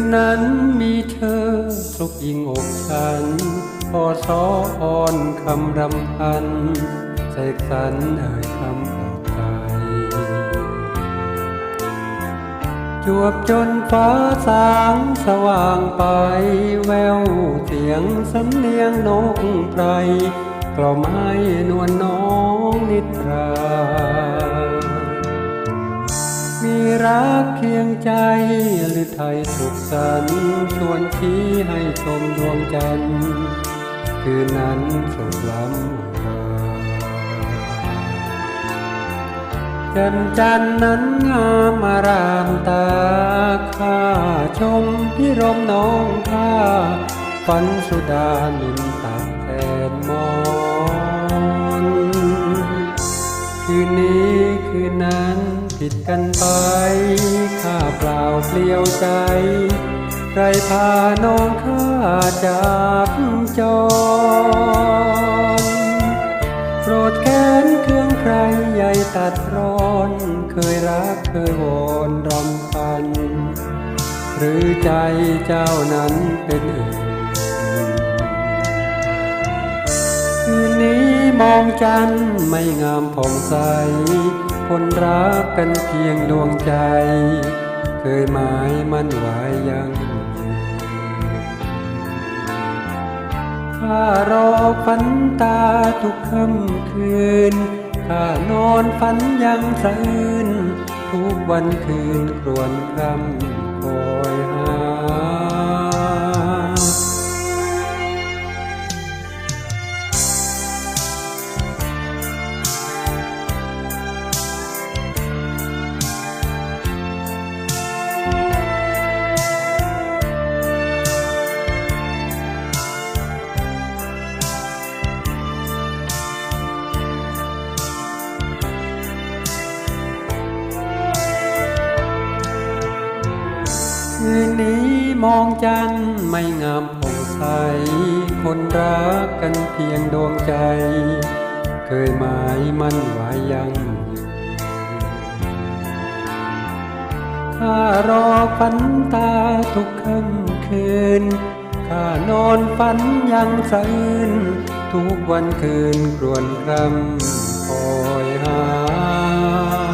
นนั้นมีเธอสุกยิงอกฉันพอสออ่อนคำรำพันเสกสรรเอ่ยคำปลอบใจจวบจนฟ้าสางสว่างไป แววเสียงสำเนียงนกไพรกล่อมให้นวลน้องนิทรา มีรักเคียงใจหรือไทยสุขสันต์ชวนชี้ให้ชมดวงจันทร์คืนนั้นสุดล้ำค่าจันจันทร์นั้นงามอารามตาข้าชมพิรมน้องข้าฝันสุดานินตัก ผิดกันไป ข้าเปล่าเปลี่ยวใจ ใครพาน้องข้าจากจรโปรดแค้นเครื่องใครใหญ่ตัดร้อน เคยรักเคยวอนรำพัน หรือใจเจ้านั้นเป็นอื่นคืนนี้มองจันไม่งามผ่องใส คนรักกันเพียงดวงใจ เคยหมายมั่นไว้ยังยืนข้ารอฝันตาทุกค่ำคืนข้านอนฝันยังสะอื้นทุกวันคืนครวนคำคอยหา นนี้มองจันทร์ไม่งามผ่องใส คนรักกันเพียงดวงใจ เคยหมายมั่นไว้ยังข้ารอฝันตาทุกค่ำคืน ข้านอนฝันยังสะอื้นทุกวันคืนครวนครำคอยหา